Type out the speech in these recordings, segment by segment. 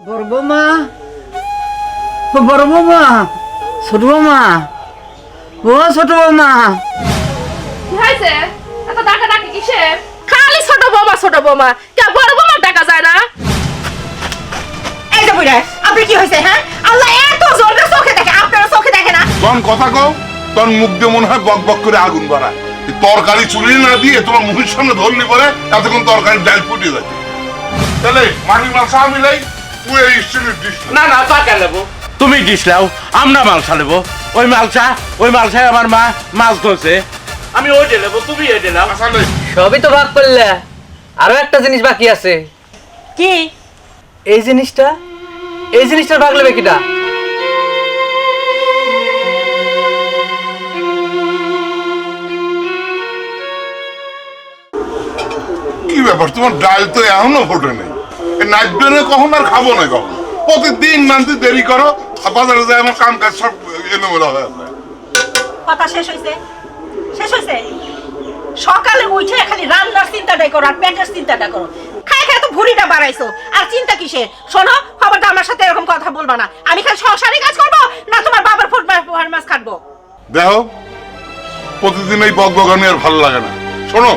ছোট বৌমা ও ছোট বৌমা কি হয়েছে? এত ডাকা ডাকি কিসের? খালি ছোট বোমা ছোট বোমা কে বড় বোমা ডাকা যায় না? এই যে বুড়া আপনি কি হয়েছে হ্যাঁ? আল্লাহ এত জোর চোখে দেখে আপনারা চোখে দেখে না? তখন কথা কও তখন মুখ দিয়ে মনে হয় বক বক করে আগুন বাড়ায়। তরকারি চুলি না দিয়ে তোমার মুখের সামনে ধরলি পরে এতক্ষণ তরকারি ডাল ফুটিয়ে যাচ্ছে তাহলে মাটি মাংস আমি লাই। তুই এই স্টিলের ডিশ না। না নেব। তুমি ডিশ লাও আমরা মালসা নেব। ওই মালসা ওই মালসায় আমার মা মাছ ধরছে। আমি ওইটা নেব তুমি নাও। আসলে সবই তো ভাগ করলে। আরও একটা জিনিস বাকি আছে। কি? এই জিনিসটা? এই জিনিসটার ভাগ নেবে কিটা? কি ব্যাপার তোমার ডাল তো এখনও ফোটে নেই। কখন আর খাব না কখন? প্রতিদিন নানতে দেরি করো আর বাজারে যায় আমার কাম কাজ সব এলোমেলো হয়ে যায়। কথা শেষ হয়েছে শেষ হয়েছে সকালে উঠে খালি রান্নার চিন্তাটাই করো আর পেটের চিন্তাটা করো। খাই খাই তো ভুড়িটা বাড়াইছো। আর চিন্তা কিসের? শোনো খবরটা আমার সাথে এরকম কথা বলবা না। আমি খালি সংসারে কাজ করব না তোমার বাবার ফুট মাছ কাটবো দেখো প্রতিদিন এই বক বগানি আর ভালো লাগে না। শোনো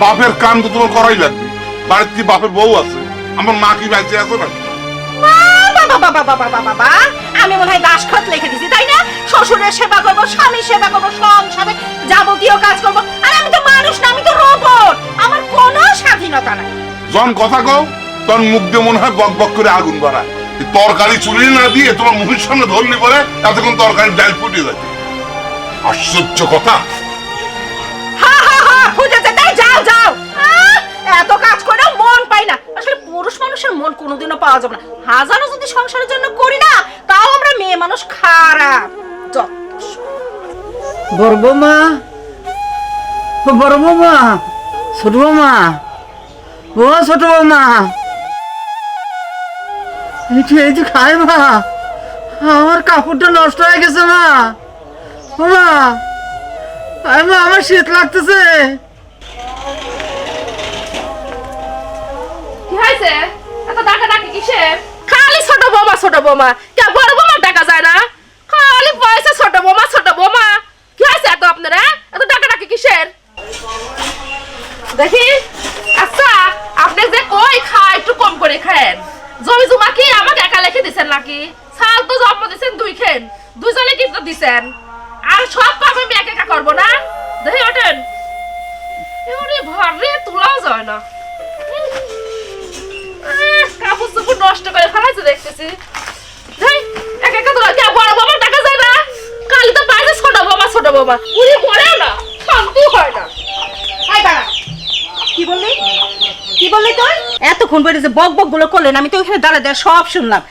বাপের কাম তো তোমার করাই লাগবে। বাড়িতে কি বাপের বউ আছে আমার মা কি বাঁচে আছে না আমি মনে হয় দাসখত লিখে দিছি তাই না? শ্বশুরের সেবা করব স্বামীর সেবা করব সংসারে যাবতীয় কাজ করব। আর আমি তো মানুষ না আমি তো রোবট আমার কোনো স্বাধীনতা নাই। কথা কও মুখ দিয়ে মনে হয় বক বক করে আগুন বাড়ায়। তরকারি চুলি না দিয়ে তোমার মুখের সামনে ধরলি পরে এতক্ষণ তরকারি ডাল ফুটিয়ে যাচ্ছে আশ্চর্য কথা। হা হা হা ফুটেছে। তাই যাও যাও। এত কাজ করে মন পাই না আসলে পুরুষ মানুষের মন কোনোদিনও পাওয়া যাবে না। হাজারো যদি সংসারের জন্য করি না তাও আমরা মেয়ে মানুষ খারাপ। যত বড় বৌমা ও বড় বৌমা ছোট বৌমা ও ছোট বৌমা। এইটু এইটু খাই মা আমার কাপড়টা নষ্ট হয়ে গেছে মা। মা আমার শীত লাগতেছে। কি হয়েছে? এত খালি ছোট বোমা ছোট বোমা। কে, বড় বোমা ডাকা যায় না? খালি পয়সা ছোট বোমা ছোট বোমা। কি হয়েছে এত আপনারা এত ডাকা ডাকি কিসের? দেখি। আচ্ছা আপনি যে কই খায়, একটু কম করে খায়েন। জমি জমা কি আমাকে একা লিখে দিছেন নাকি? সাল তো জন্ম দিছেন দুই খেন। দুজনে কিন্তু দিছেন? আর সব কাম আমি একা একা করব না? দেখি, ওঠেন। এবারে ভারে তোলাও যায় না। কাপড় চোপড় নষ্ট করে ফেলাইছে দেখতেছি। এক একা যায় না। তো বাবা বাবা। উনি না না। বললি? কি বললি এতক্ষণ বক আমি তো ওখানে দাঁড়া দাঁড়া সব শুনলাম।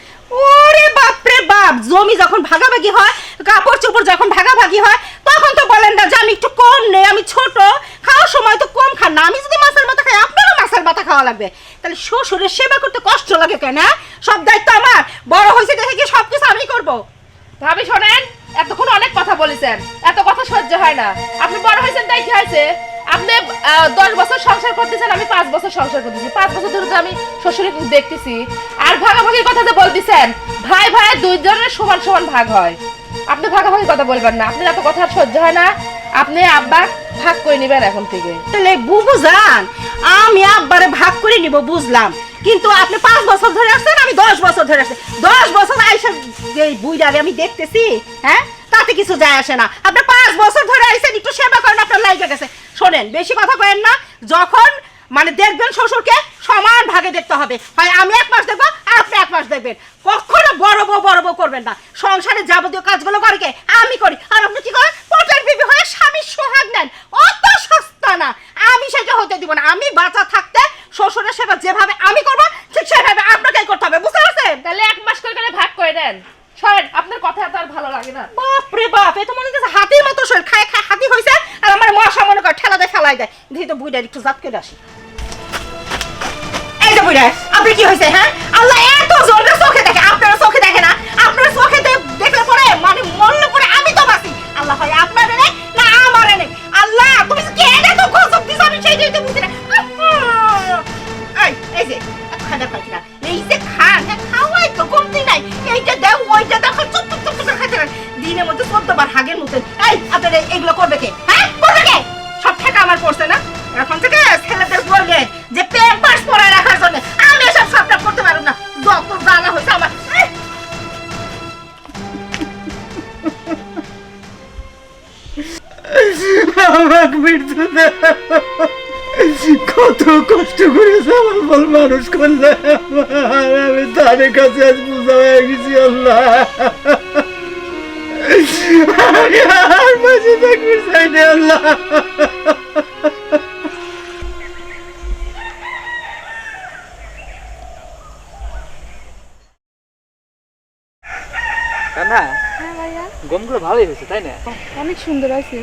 ওরে বাপ রে বাপ, জমি যখন ভাগাভাগি হয়, কাপড় চোপড় যখন ভাগাভাগি হয় তখন তো বলেন না যে আমি একটু কম নেই, আমি ছোট। খাওয়ার সময় তো কম খান না। আমি যদি মাছের মাথা খাই, আপনারও মাছের মাথা খাওয়া লাগবে। তাহলে শ্বশুরের সেবা করতে কষ্ট লাগে কেন হ্যাঁ? সব দায়িত্ব আমার। বড় হয়েছে দেখে কি সব কিছু আমি করব? ভাবি, শোনেন, এতক্ষণ অনেক কথা বলেছেন। এত কথা সহ্য হয় না। আপনি বড় হয়েছেন তাই কি হয়েছে? আপনি দশ বছর সংসার করতেছেন, আমি পাঁচ বছর সংসার করতেছি। পাঁচ বছর ধরে তো আমি শ্বশুরে দেখতেছি। আর ভাগাভাগির কথা যে বলতেছেন, ভাই ভাই দুইজনের সমান সমান ভাগ হয়। আপনি ভাগাভাগির কথা বলবেন না। আপনি এত কথা সহ্য হয় না। আপনি আব্বা ভাগ করে নেবেন এখন থেকে। তাহলে বুবু যান আমি আব্বারে ভাগ করে নিব, বুঝলাম। কিন্তু আপনি পাঁচ বছর ধরে আসছেন আমি দশ বছর ধরে আসছি দশ বছর আইসা এই বুইডারে আমি দেখতেছি হ্যাঁ? তাতে কিছু যায় আসে না। আপনি পাঁচ বছর ধরে আইসেন, একটু সেবা করেন, আপনার লাইগে গেছে। শোনেন, বেশি কথা কয়েন না। যখন মানে দেখবেন শ্বশুরকে সমান ভাগে দেখতে হবে। হয় আমি এক মাস দেখব আপনি এক মাস দেখবেন। কখনো বড় বউ বড় বউ করবেন না। সংসারে যাবতীয় কাজগুলো করে কে? আমি করি। আর আপনি কি করেন? পটের বিবি হয়ে স্বামীর সোহাগ নেন। অত সস্তা না। আমি সেটা হতে দিব না। আমি বাঁচা থাকতে শ্বশুরের সেবা যেভাবে আমি করব ঠিক সেভাবে আপনাকেই করতে হবে। বুঝতে পারছেন? তাহলে এক মাস করে করে ভাগ করে দেন। সরেন আপনার কথা এত আর ভালো লাগে না। বাপরে বাপ এ তো মনে হচ্ছে হাতির মতো শরীর। খায় খায় হাতি হয়েছে আর আমার মশা মনে করে ঠেলা দেয় ফেলাই দেয়। দেখি তো বুইডার একটু জাত করে আসি। পড়ে আপনি কি হয়েছে হ্যাঁ? আল্লাহ এত জোরে চোখে দেখে, আপনারা চোখে দেখে না? আপনারা চোখে দেখলে পরে মানে মরলে পরে আমি তো বাঁচি। আল্লাহ হয় আপনার নেই, না আমার নেই। আল্লাহ, তুমি কে এটা তো গজব দিছ আমি সেইটাই তো বুঝি না। এই যে খাদা খাইছি না। এই যে খান হ্যাঁ খাওয়াই তো কমতি নাই। এইটা দেও, ওইটা দেখো চুপ চুপ চুপ করে খাইতে দিনের মধ্যে চোদ্দবার হাগের মতো এই, আপনারা এগুলো করবে কে? কষ্ট করে আমার বল মানুষ করলে আমি তার কাছে আজ বুঝা হয়ে গেছি আল্লাহ। আর মাঝে থাকবে সাইডে আল্লাহ না গমগুলো ভালোই হয়েছে তাই না? অনেক সুন্দর আছে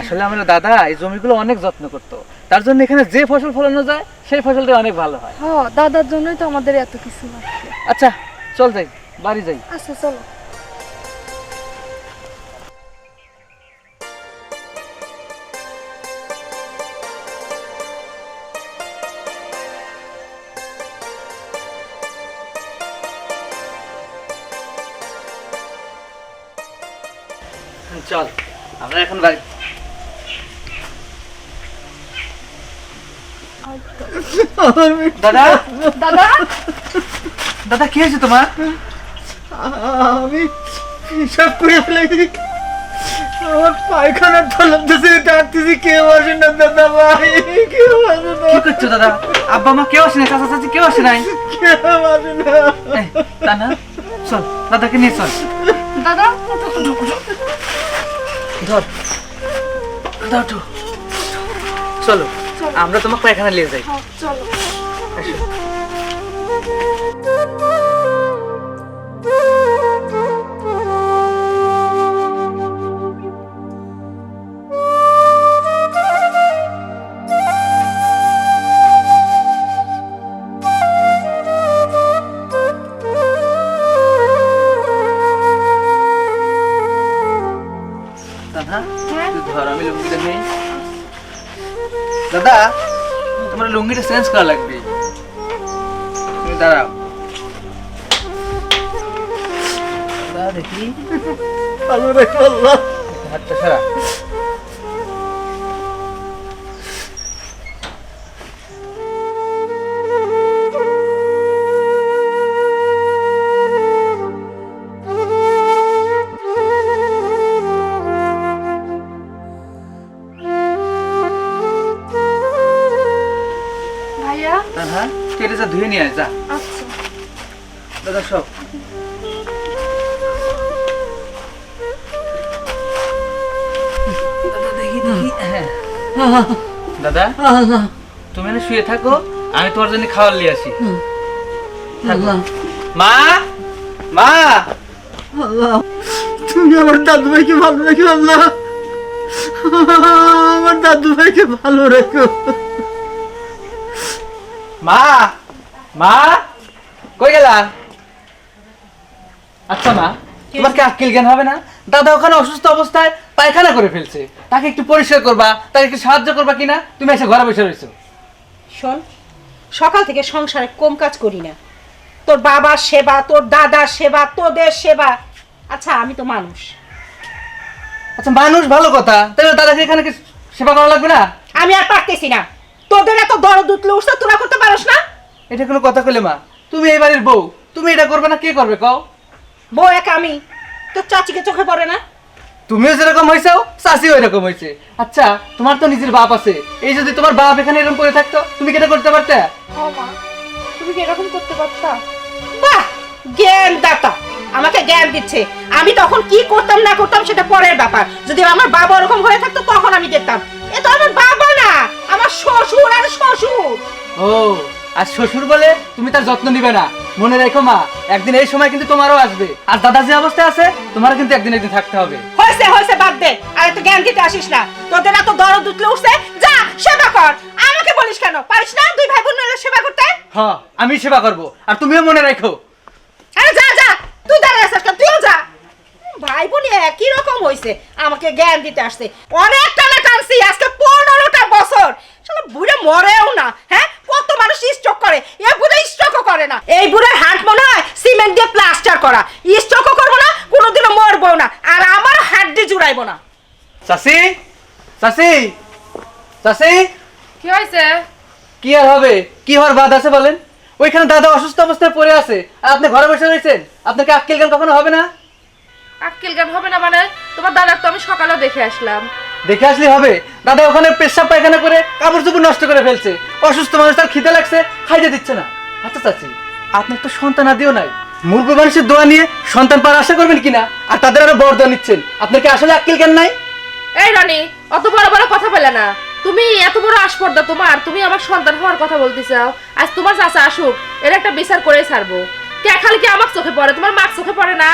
আসলে আমার দাদা এই জমিগুলো অনেক যত্ন করতো। তার জন্য এখানে যে ফসল ফলানো যায় সেই ফসলটা অনেক ভালো হয়। হ্যাঁ দাদার জন্যই তো আমাদের এত কিছু আচ্ছা চল যাই বাড়ি যাই। আচ্ছা চলো। চল আমরা এখন বাড়ি। দাদা? দাদা? দাদা কি হয়েছে তোমার? আমি হিসাব করে ফেলেছি। আমার পায়খানার তলব দিয়েছে ডাকতেছি কেউ আসে না দাদা ভাই কেউ আসে না। কি করছ দাদা? আব্বা মা কেউ আসে নাই চাচা চাচি কেউ আসে নাই? কেউ আসে না। তা না চল দাদাকে নিয়ে চল। দাদা। ধর। চলো আমরা তোমাকে পায়খানা নিয়ে যাই। হ্যাঁ, চলো। লুঙ্গিটা চেঞ্জ করা লাগবে। তুমি দাঁড়াও। দাদা দেখি। ভালো রেখো হাতটা সারা হ্যাঁ যা ধুয়ে নিয়ে আয় যা। আচ্ছা। দাদা সব। দাদা হ্যাঁ। তুমি শুয়ে থাকো আমি তোমার জন্য খাবার নিয়ে আসি। আল্লাহ। মা মা। আল্লাহ। তুমি আমার দাদু ভাইকে ভালো রেখো আল্লাহ। আমার দাদু ভাইকে ভালো রেখো। মা মা কই গেলা? আচ্ছা মা তোমার কি আক্কেল জ্ঞান হবে না? দাদা ওখানে অসুস্থ অবস্থায় পায়খানা করে ফেলছে। তাকে একটু পরিষ্কার করবা তাকে একটু সাহায্য করবা কিনা? তুমি এসে ঘরে বসে রয়েছো শোন সকাল থেকে সংসারে কম কাজ করি না। তোর বাবার সেবা তোর দাদার সেবা তোদের সেবা। আচ্ছা আমি তো মানুষ। আচ্ছা মানুষ ভালো কথা। তাহলে দাদাকে এখানে কি সেবা করা লাগবে না? আমি আর পারতেছি না। তোদের এত দরদ উঠলে উঠছে তোরা করতে পারস না? এটা কোনো কথা কইলে মা। তুমি এই বাড়ির বউ। তুমি এটা করবে না কে করবে কও? বউ এক আমি। তোর চাচিকে চোখে পড়ে না? তুমিও যেরকম হয়েছো চাষিও এরকম হয়েছে আচ্ছা তোমার তো নিজের বাপ আছে। এই যদি তোমার বাপ এখানে এরকম করে থাকতো তুমি কি এটা করতে পারতে? হ্যাঁ মা তুমি কি এরকম করতে পারতা? বাহ! জ্ঞান দাতা। আমাকে জ্ঞান দিচ্ছে। আমি তখন কি করতাম না করতাম সেটা পরের ব্যাপার। যদি আমার বাবা ওরকম হয়ে থাকতো তখন আমি দেখতাম। এ তো আমার না আমার শ্বশুর আর শ্বশুর। ও আর শ্বশুর বলে তুমি তার যত্ন নিবে না। মনে রেখো মা একদিন এই সময় কিন্তু তোমারও আসবে। আর দাদা যে অবস্থায় আছে তোমারও কিন্তু একদিন একদিন থাকতে হবে। হয়েছে হয়েছে বাদ দে। আর এত জ্ঞান দিতে আসিস না। তোদের এত দরদ উঠলে উঠছে। যা সেবা কর। আমাকে বলিস কেন? পারিস না দুই ভাই বোন মিলে সেবা করতে? হ আমি সেবা করব। আর তুমিও মনে রাখো। আরে যা যা। তুই দাঁড়িয়ে আছিস কেন? তুইও যা। ভাই বোন একই রকম হইছে। আমাকে জ্ঞান দিতে আসছে। অনেক টানা টানছি আজকে পনেরোটা বছর। শালা বুড়ে মরেও না হ্যাঁ? কত মানুষ স্ট্রোক করে। এ বুড়ে স্ট্রোকও করে না। এই বুড়ের হাট মনে হয় সিমেন্ট দিয়ে প্লাস্টার করা। স্ট্রোকও করব না কোনোদিনও মরবো না। আর আমার হাড্ডি জুড়াইবো না। চাষি চাষি চাষি কি হয়েছে? কি আর হবে? কি হওয়ার বাদ আছে বলেন? ওইখানে দাদা অসুস্থ অবস্থায় পড়ে আছে। আর আপনি ঘরে বসে রয়েছেন। আপনাকে আক্কেল জ্ঞান কখনো হবে না? আক্কেল গান হবে না মানে? তোমার দাদার তো আমি সকালেও দেখে আসলাম। দেখে আসলে হবে? দাদা ওখানে পেশাব পায়খানা করে কাপড় চোপড় নষ্ট করে ফেলছে। অসুস্থ মানুষ তার খিদে লাগছে খাইতে দিচ্ছে না। আচ্ছা চাচি আপনার তো সন্তান আদিও নাই। মুরব্বী মানুষের দোয়া নিয়ে সন্তান পাওয়ার আশা করবেন কিনা? আর তাদের আরও বর দোয়া নিচ্ছেন। আপনার কি আসলে আক্কেল জ্ঞান নাই? এই রানী অত বড় বড় কথা বলে না। তুমি এত বড় আসপর্দা তোমার তুমি আমার সন্তান হওয়ার কথা বলতে চাও। আজ তোমার চাচা আসুক এর একটা বিচার করে ছাড়বো। কে খালি কি আমার চোখে পড়ে? তোমার মার চোখে পড়ে না?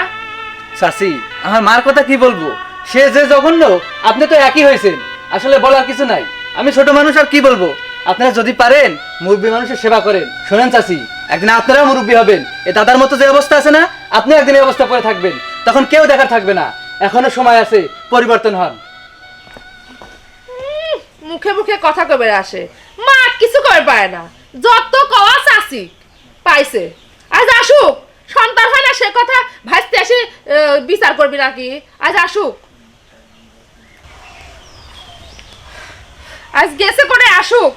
চাচি আমার মার কথা কি বলব? সে যে জঘন্য, আপনি তো একই হয়েছেন। আসলে বলার কিছু নাই। আমি ছোট মানুষ আর কি বলব? আপনারা যদি পারেন, মুরব্বী মানুষের সেবা করেন। শোনেন চাচি একদিন আপনারাও মুরব্বী হবেন। এ দাদার মতো যে অবস্থা আছে না, আপনি একদিন এই অবস্থা পরে থাকবেন। তখন কেউ দেখার থাকবে না। এখনও সময় আছে, পরিবর্তন হন। মুখে মুখে কথা কবে আসে? মা কিছু করে পায় না। যত কওয়া চাষি পাইছে। আজ আসুক। সন্তান হয় না সে কথা ভাসতে আহ, বিচার করবি নাকি? আজ আসুক। আজ গেছে করে আসুক।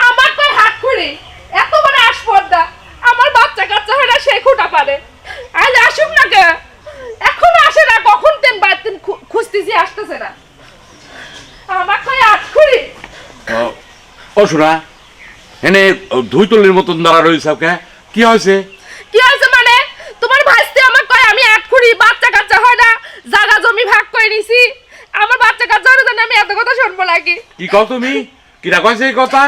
আমার তো হাত খুঁড়ি এত বড় আসপর্দা আমার বাচ্চা কাচ্চা হয় না সে খুঁটা পারে। আজ আসুক না কে? এখন আসে না কখন তেন বাড়তে খুঁজতেছি আসতেছে না। আমার কয় আট খুঁড়ি ও- শোনা এনে ধুই তলির মতন দাঁড়া রয়েছে কে? কি হয়েছে? কি হয়েছে তোমার ভাইস্তে আমার কয় আমি আট খুঁড়ি বাচ্চা কাচ্চা হয় না জায়গা জমি ভাগ করে নিছি। আমার বাচ্চা কাচ্চা হলে আমি এত কথা শুনব নাকি? কি কও তুমি? কিরা কয়েছে এই কথা?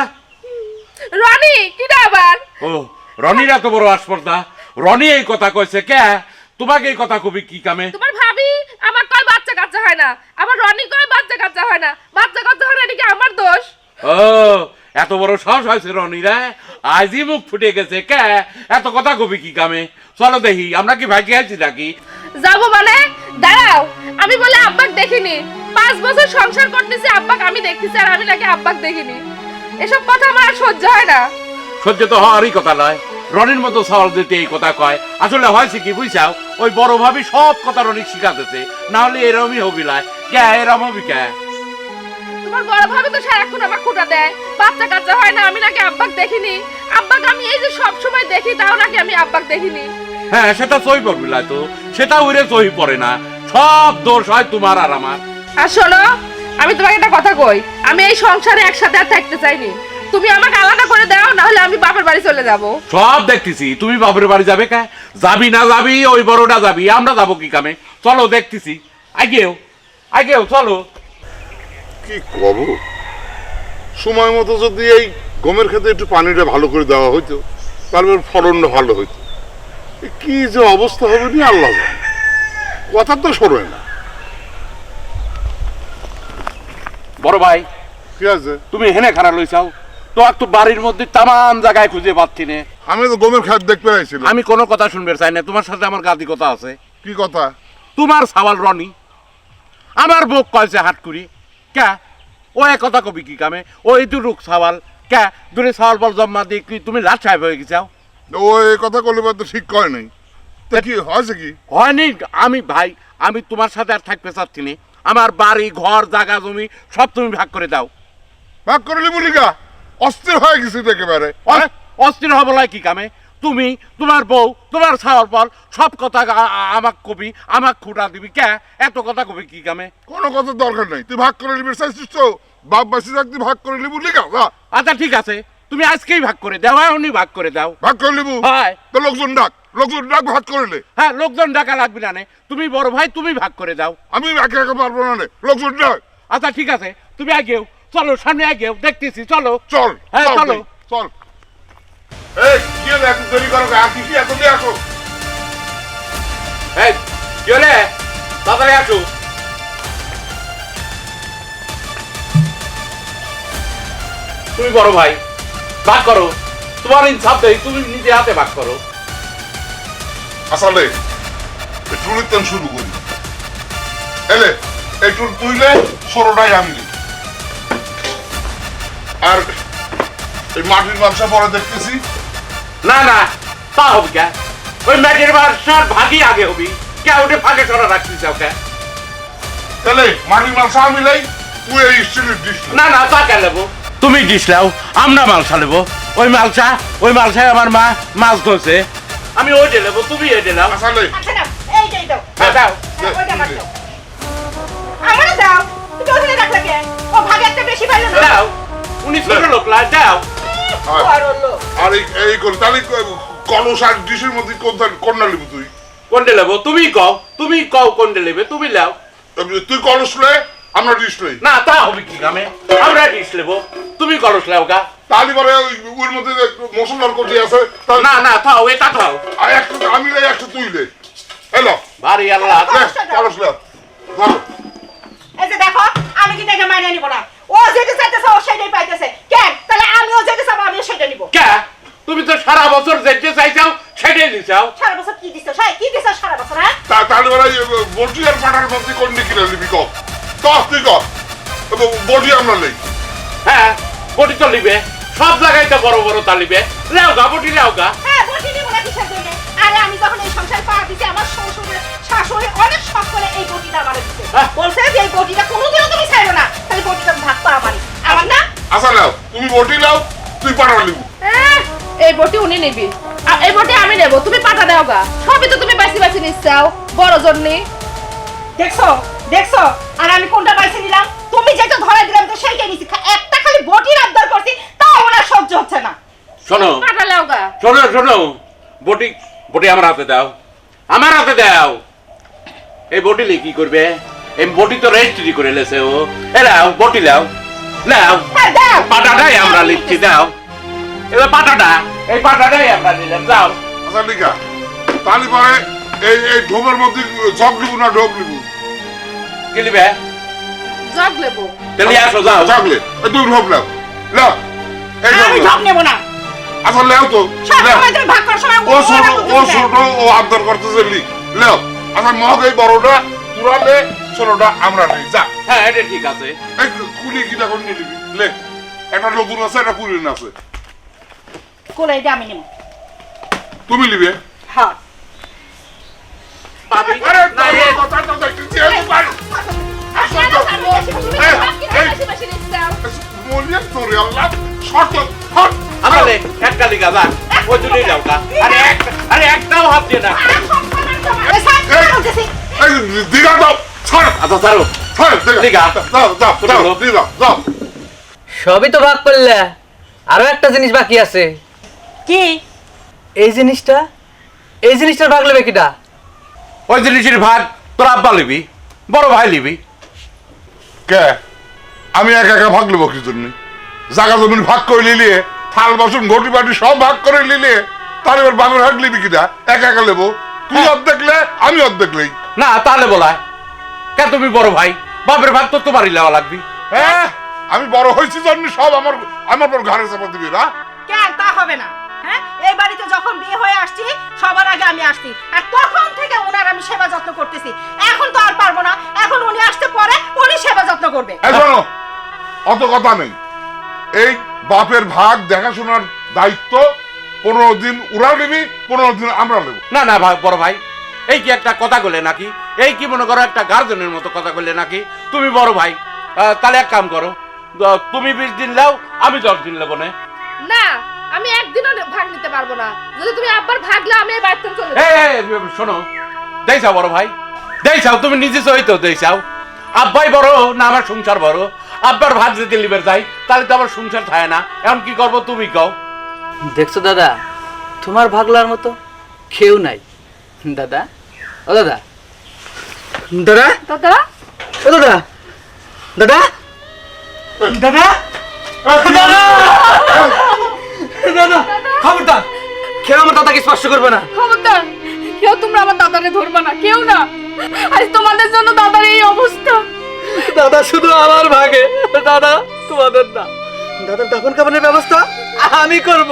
রনি কিটা আবার? ও রনির এত বড় আসপর্দা রনি এই কথা কইছে কে? তোমাকে এই কথা কবি কি কামে? তোমার ভাবি আমার কয় বাচ্চা কাচ্চা হয় না। আমার রনি কয় বাচ্চা কাচ্চা হয় না। বাচ্চা কাচ্চা হয় না এটা কি আমার দোষ? ও এত বড় সাহস হয়েছে রনিরা আজই মুখ ফুটে গেছে কে? এত কথা কবি কি কামে? চলো দেখি আমরা কি ভাইকে আছি নাকি? যাব মানে? দাঁড়াও আমি বলে আব্বাক দেখিনি। পাঁচ বছর সংসার করতেছি আব্বাক আমি দেখতেছি আর আমি নাকি আব্বাক দেখিনি। এসব কথা আমার আর সহ্য হয় না। সহ্য তো হওয়ারই কথা নয়। রনির মতো সওয়াল দিতে এই কথা কয়। আসলে হয়েছে কি বুঝছাও? ওই বড় ভাবি সব কথা রনি শিখাতেছে। না হলে এরমই হবিলায় কে এরম হবি কে? তোমার বড় ভাবে তো সারাক্ষণ আমার খুঁটা দেয়। বাচ্চা কাচ্চা হয় না আমি নাকি আব্বাক দেখিনি। আব্বাক আমি এই যে সব সময় দেখি তাও নাকি আমি আব্বাক দেখিনি। হ্যাঁ সেটা সই তো। সেটা উড়ে সহি পড়ে না। সব দোষ হয় তোমার আর আমার। আর শোনো আমি তোমাকে একটা কথা কই। আমি এই সংসারে একসাথে আর থাকতে চাইনি। তুমি আমাকে আলাদা করে দাও না হলে আমি বাপের বাড়ি চলে যাব। সব দেখতেছি। তুমি বাপের বাড়ি যাবে কে? যাবি না যাবি ওই বড়টা যাবি। আমরা যাব কি কামে? চলো দেখতেছি। আগেও আগেও চলো। কি কব সময় মতো যদি এই গমের ক্ষেত্রে একটু পানিটা ভালো করে দেওয়া হইতো তাহলে ফলনটা ভালো হইতো। কি যে অবস্থা হবে নি আল্লাহ জানে। কথা তো সরবে না। বড় ভাই কি আছে? তুমি হেনে খারাপ লইছাও তোমার তো বাড়ির মধ্যে তামাম জায়গায় খুঁজে পাচ্ছি না। আমি তো গমের খেত দেখতে চাইছিলাম আমি কোনো কথা শুনবে চাই না তোমার সাথে আমার গাদি কথা আছে। কি কথা? তোমার সাওয়াল রনি আমার বুক কয়েছে হাট করি কে? ও কথা কবি কি কামে? ও এইটু রুক সাওয়াল কে? দূরে সাওয়াল বল জম্মা দিয়ে কি তুমি লাট সাহেব হয়ে গেছাও ও এই কথা করলে তো ঠিক করে নাই। তা কি হয়েছে কি হয়নি আমি ভাই আমি তোমার সাথে আর থাকতে চাচ্ছি না আমার বাড়ি ঘর জায়গা জমি সব তুমি ভাগ করে দাও। ভাগ করলি বলিকা অস্থির হয়ে গেছি তো একেবারে অস্থির হবলাই কি কামে? তুমি তোমার বউ তোমার ছাওয়ার পর সব কথা আমাক কবি আমাক খুঁটা দিবি। কে? এত কথা কবি কি কামে? কোনো কথা দরকার নেই। তুই ভাগ করে নিবি চাইছিস তো? বাপ বাসি থাকতে ভাগ করে নিবি লিখা আচ্ছা ঠিক আছে। তুমি আজকেই ভাগ করে দাও এখনই ভাগ করে দাও। ভাগ করে নিবু? হয়। তো লোকজন ডাক লোকজন ডাক ভাগ করে নে। হ্যাঁ লোকজন ডাকা লাগবে না নে। তুমি বড় ভাই তুমি ভাগ করে দাও। আমি একা একা পারব না রে লোকজন ডাক। আচ্ছা ঠিক আছে। তুমি আগেও চলো সামনে আগেও দেখতেছি চলো। চল হ্যাঁ, চল চলো। তুই, চল এই কি হলো? এত দেরি করো আসি কি এত দিয়ে আসো। এই কি হলে? তাড়াতাড়ি আসো। তুমি বড় ভাই ভাগ করো। তোমার ইনসাফ দেই তুমি নিজে হাতে ভাগ করো। আসলে তেল শুরু করি। এলে এই টুল তুইলে ষোলোটাই আমি নিই। আর এই মাটির ব্যবসা পরে দেখতেছি না না তা হবে কে ওই ম্যাগের বাসার ভাগই আগে হবি কে ওটা ফাঁকে ছড়া রাখছিস ওকে তাহলে মাটির মাল সব মিলাই তুই এই স্টিলের ডিশ না না তা কে নেব তুমি দিসলাও আমরা মালসা নেব ওই মালসা ওই মালসায় আমার মা মাছ ধরছে আমি ওই নেব তুমি এই দিলাম আসলে আচ্ছা নাও, এইটাই দাও। দাও হ্যাঁ, আমার দাও। আমারও দাও। তুমি ওখানে রাখলে কেন? ও ভাগে একটা বেশি পাইলো না। দাও উনি ছোট লোক লাই দাও। আর এই এই করে তাহলে কলস আর ডিশের মধ্যে কোনটা কোনটা নিবি তুই? কোনটা নেব? তুমি কও। তুমি কও কোনটা নেবে? তুমি লাও তুই কলস লে আমরা ডিশ লই না তা হবে কি কামে আমরা ডিস নেব। তুমি কলস লাও গা। তাহলে পরে ওর মধ্যে মশলার কটি আছে না না থাও এটা থাও আর একটা আমি লে একটা তুই লে। এলো ভারী আল্লাহ। কলস লে ধরো। এই যে দেখো, আমি কিন্তু এটা মাইনে নিব না। ও যেটা চাইতেছে, ও সেটাই পাইতেছে। কেন? তাহলে আমিও যেটা চাবো, আমিও সেটা নিব। কে তুমি তো সারা বছর যেতে চাইছাও সেটাই দিছাও সারা বছর কি দিছো? সারা- কি দিছো সারা বছর, হ্যাঁ? তা- তাহলে পরে বটি আর পাটার মধ্যে কোন কিনে নিবি কম কস তুই কর বটি আমরা নেই হ্যাঁ বটি তো নিবে সব জায়গায় তো বড় বড় তালিবে লেও গা বটি লেও গা হ্যাঁ, বটি নিব না কিসের জন্যে? আরে আমি যখন এই সংসার পা দিছি, আমার শ্বশুরের শাশুড়ি অনেক শখ করে এই বটিটা আমারে দিছে। হ্যাঁ। বলছে যে এই বটিটা কোনোদিনও তুমি ছাইরো না। তাহলে বটিটার ভাগ তো আমারই। আমার না? আসা নাও তুমি বটি লাও তুই পাটা নিবি আহ, এই বটি উনি নিবি। আর এই বটি আমি নেব তুমি পাঠা দাও গা। সবই তো তুমি বাছি বাছি নিচ্ছাও বড় জন্যে। দেখছ? দেখছ? আর আমি কোনটা বাইছে নিলাম? তুমি যেটা ধরে দিলাম তো সেইটাই নিছি। একটা খালি বটির আবদার করছি তাও ওনার সহ্য হচ্ছে না। শোনো। পাঠা লেও গা। শোনো শোনো। বটি বটি আমার হাতে দাও। আমার হাতে দাও। এই বটি লে কি করবে? এই বটি তো রেজিস্ট্রি করে লেছে ও। এ লাও বটি হ্যাঁ, দাও। পাটাটাই আমরা লিখছি দাও। এবার পাটাটা এই পাটাটাই আমরা নিলাম দাও আচ্ছা লিখা তাহলে পরে এই এই ঢোকের মধ্যে জগ লিবু না ঢোক লিবু কি লিবে জগ লেবো তাহলে আসো যাও। জগলে এই তুই ঢোক লাও লাও এই আমি ঢপ নেব না। আচ্ছা লেও তো ও ছোট ও ছোট ও আবদার করতেছে লিখ লেও আচ্ছা মগ এই বড়টা পুরালে ছোটটা আমরা নেই যা। হ্যাঁ এটা ঠিক আছে। এই খুলি কিটা করে নিয়ে নিবি লে। একটা নতুন আছে একটা পুরিন আছে। কোলাই দিয়ে আমি নেব। তুমি নিবে? হ্যাঁ। ওই যাও আরে এক আরে একটাও হাত দিয়ে না। দাও ছাড়। আচ্ছা ছাড়ো। সবই তো ভাগ করলে। আরও একটা জিনিস বাকি আছে। কি? এই জিনিসটা? এই জিনিসটার ভাগ নেবে কিটা ওই জিনিসের ভাগ তোর আব্বা লিবি বড় ভাই লিবি। কে? আমি একা একা ভাগ নেব কি জন্য জায়গা জমিন ভাগ করে নিলিয়ে থাল বাসন ঘটি বাটি সব ভাগ করে নিলিয়ে তার এবার বাবার হাট লিবি কিনা একা একা নেব। তুই হ্যাঁ। অর্ধেক লে আমি অর্ধেক লেই। না তাহলে বলায় কে তুমি বড় ভাই? বাপের ভাগ তো তোমারই লেওয়া লাগবি। হ্যাঁ আমি বড় হয়েছি জন্য সব আমার আমার পর ঘরে চাপা দিবি না? কেন তা হবে না। এই বাড়িতে যখন বিয়ে হয়ে আসছি সবার আগে আমি আসছি। আর তখন থেকে ওনার আমি সেবা যত্ন করতেছি। এখন তো আর পারব না। এখন উনি আসতে পরে উনি সেবা যত্ন করবে। শোনো অত কথা নেই। এই বাপের ভাগ দেখাশোনার দায়িত্ব পনেরো দিন ওরা নিবি পনেরো দিন আমরা নেব। না না ভাই বড় ভাই এই কি একটা কথা বলে নাকি? এই কি মনে করো একটা গার্জেনের মতো কথা বললে নাকি? তুমি বড় ভাই আহ, তাহলে এক কাম করো তুমি বিশ দিন লাও আমি দশ দিন নেব না। না আমি একদিনও ভাগ নিতে পারব না। যদি তুমি আব্বার ভাগ লাও আমি এই চলে যাব। এই, শোনো। দেইছাও বড় ভাই। দেইছাও তুমি নিজে সই তো দেইছাও আব্বাই বড় না আমার সংসার বড়। আব্বার ভাত যদি লিবার যাই তাহলে তো আমার সংসার থাকে না। এখন কি করব তুমি কও? দেখছ দাদা তোমার ভাগলার মতো কেউ নাই। দাদা ও দাদা। দাদা? দাদা? ও দাদা? দাদা? দাদা! দাদা! খবরদার। কেউ আমার দাদাকে স্পর্শ করবে না। খবরদার কেউ তোমরা আমার দাদারে ধরবে না কেউ না। আজ তোমাদের জন্য দাদার এই অবস্থা। দাদা শুধু আমার ভাগে দাদা তোমাদের না। দাদা তখন কাপড়ের ব্যবস্থা আমি করব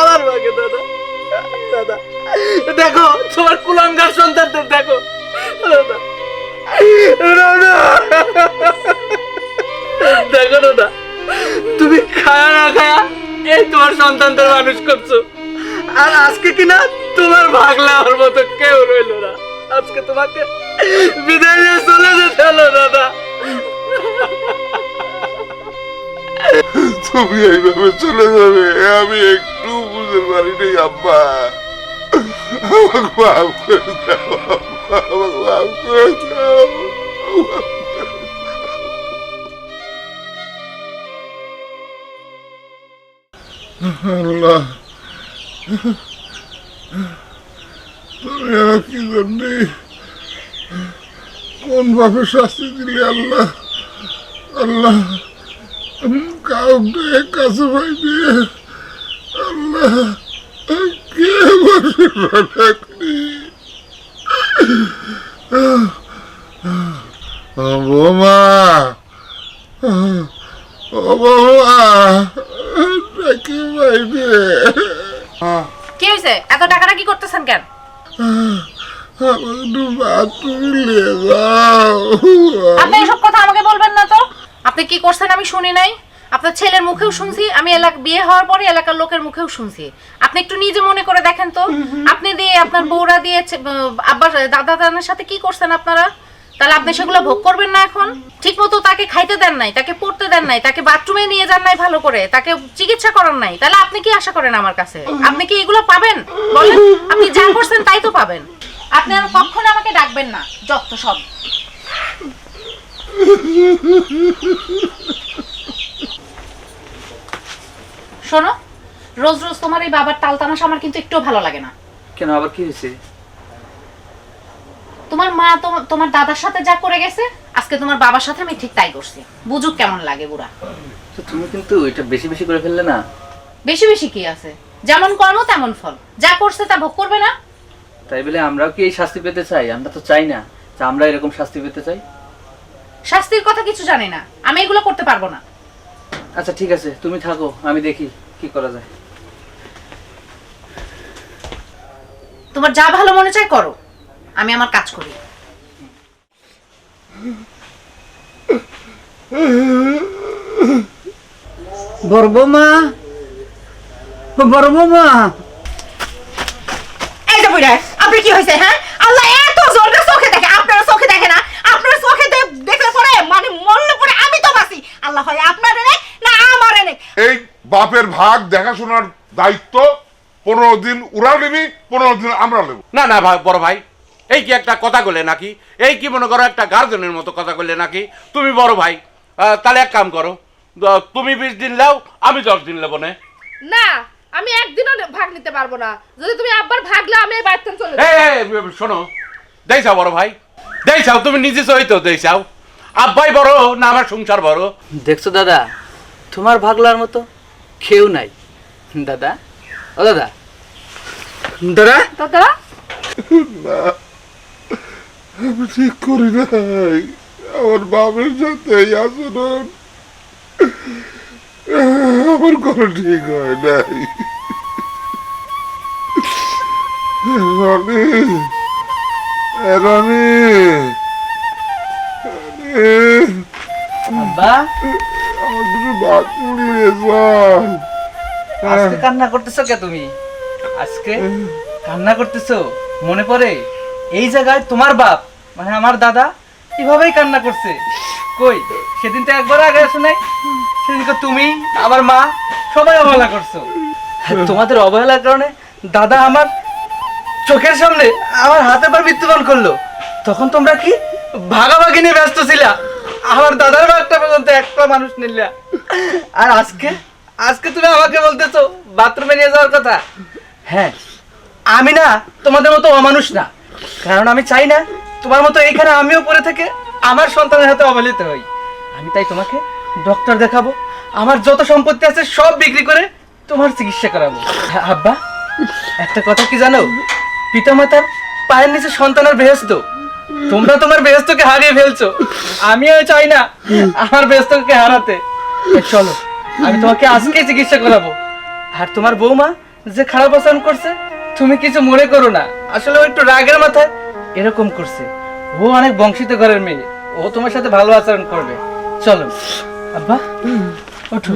আমার ভাগে দাদা। দাদা দেখো তোমার কুলাঙ্গার সন্তানদের দেখো। দাদা। দেখো দাদা তুমি খায়া না খায়া এই তোমার সন্তানদের মানুষ করছ। আর আজকে কিনা তোমার ভাগলা আমার মতো কেউ রইল না। আজকে তোমাকে বিদায় দিয়ে চলে যেতে হলো, দাদা। তুমি এইভাবে চলে যাবে, আমি একটু বুঝতে পারিনি, আব্বা। আমাকে মাফ করে দাও আমাকে মাফ করে দাও। আল্লাহ তুমি কি জন্যে কোন ভাবে শাস্তি দিলে আল্লাহ আল্লাহ কাউকে কাছে পাই দিয়ে আল্লাহ কে বসে রাখলি ও বৌমা বৌমা পাই দিয়ে কি হয়েছে এত টাকাটা কি করতেছেন কেন? একটু বাথরুমে নিয়ে যাও। আপনি এসব কথা আমাকে বলবেন না তো? আপনি কি করছেন আমি শুনি নাই? আপনার ছেলের মুখেও শুনছি আমি এলাকা বিয়ে হওয়ার পরে এলাকার লোকের মুখেও শুনছি। আপনি একটু নিজে মনে করে দেখেন তো। আপনি দিয়ে আপনার বউরা দিয়ে আব্বার দাদা দাদার সাথে কি করছেন আপনারা? তাহলে আপনি সেগুলো ভোগ করবেন না এখন? ঠিক মতো তাকে খাইতে দেন নাই, তাকে পড়তে দেন নাই, তাকে বাথরুমে নিয়ে যান নাই ভালো করে, তাকে চিকিৎসা করার নাই, তাহলে আপনি কি আশা করেন আমার কাছে? আপনি কি এগুলো পাবেন? বলেন, আপনি যা করছেন তাই তো পাবেন। আপনি আর কখনো আমাকে ডাকবেন না, যত সব। শোনো, রোজ রোজ তোমার এই বাবার টাল তামাশা আমার কিন্তু একটু ভালো লাগে না। কেন, আবার কি হয়েছে? তোমার মা তোমার তোমার দাদার সাথে যা করে গেছে আজকে তোমার বাবার সাথে আমি ঠিক তাই করছি। বুঝুক কেমন লাগে বুড়া। তো তুমি কিন্তু এটা বেশি বেশি করে ফেললে না। বেশি বেশি কি আছে? যেমন কর্ম তেমন ফল। যা করছে তা ভোগ করবে না? তাই বলে আমরাও কি এই শাস্তি পেতে চাই? আমরা তো চাই না। যে আমরা এরকম শাস্তি পেতে চাই? শাস্তির কথা কিছু জানি না। আমি এগুলো করতে পারব না। আচ্ছা ঠিক আছে। তুমি থাকো আমি দেখি কি করা যায়। তোমার যা ভালো মনে চায় করো। আমি আমার কাজ করি। এই যে বুড়া আপনি কি হ্যাঁ? আল্লাহ এত জোর করে চোখে দেখে আপনার চোখে দেখে না আপনার চোখে দে- দেখলে পরে মানে মরলে পরে আমি তো বাঁচি। আল্লাহ হয় আপনার এনে না আমার এনে। এই বাপের ভাগ দেখাশোনার দায়িত্ব পনেরো দিন উড়া নিবি পনেরো দিন আমরা নেব। না না ভাই বড় ভাই এই কি একটা কথা বলে নাকি? এই কি মনে করো একটা গার্জেনের মতো কথা বললে নাকি? তুমি বড় ভাই তাহলে এক কাম করো তুমি বিশ দিন লাও আমি দশ দিন নেব না। না আমি একদিনও ভাগ নিতে পারব না। যদি তুমি আব্বার ভাগলে আমি এই বাড়িতে চলে শোনো দেইছাও বড় ভাই দেইছাও তুমি নিজে সই তো দেইছাও। আব্বাই বড় না আমার সংসার বড়? দেখছ দাদা তোমার ভাগলার মতো কেউ নাই। দাদা ও দাদা। দাদা? দাদা? আমি ঠিক করি নাই। আমার বাপের সাথে এই আচরণ। আমার কোনো ঠিক হয় নাই। রনি এ রনি রনি, আব্বা। আমার দুটো বাথরুম নিয়ে আজকে কান্না করতেছো কে তুমি? আজকে কান্না করতেছো? মনে পড়ে? এই জায়গায় তোমার বাপ। মানে আমার দাদা এভাবেই কান্না করছে। কই, সেদিন তো একবার আগে আসো নাই, সেদিন তো তুমি, আমার মা, সবাই অবহেলা করছ। তোমাদের অবহেলার কারণে দাদা আমার চোখের সামনে আমার হাতে পর মৃত্যুবরণ করল। তখন তোমরা কি ভাগাভাগি নিয়ে ব্যস্ত ছিলা? আমার দাদার বাঘটা পর্যন্ত একটা মানুষ নিলা। আর আজকে আজকে তুমি আমাকে বলতেছো বাথরুমে নিয়ে যাওয়ার কথা? হ্যাঁ আমি না তোমাদের মতো অমানুষ না। কারণ আমি চাই না তোমার মতো এইখানে আমিও পড়ে থেকে আমার সন্তানের হাতে অবহেলিত হই। আমি তাই তোমাকে ডক্টর দেখাবো। আমার যত সম্পত্তি আছে সব বিক্রি করে তোমার চিকিৎসা করাবো। হ্যাঁ, আব্বা একটা কথা কি জানো? পিতামাতার পায়ের নিচে সন্তানের বেহেস্ত। তোমরা তোমার বেহেস্তকে হারিয়ে ফেলছো। আমিও চাই না আমার বেহেস্তকে হারাতে। চলো আমি তোমাকে আজকে চিকিৎসা করাবো। আর তোমার বৌমা যে খারাপ আচরণ করছে তুমি কিছু মনে করো না। আসলে একটু রাগের মাথায় এরকম করছে ও অনেক বংশিত ঘরের মেয়ে ও তোমার সাথে ভালো আচরণ করবে চলো আব্বা ওঠো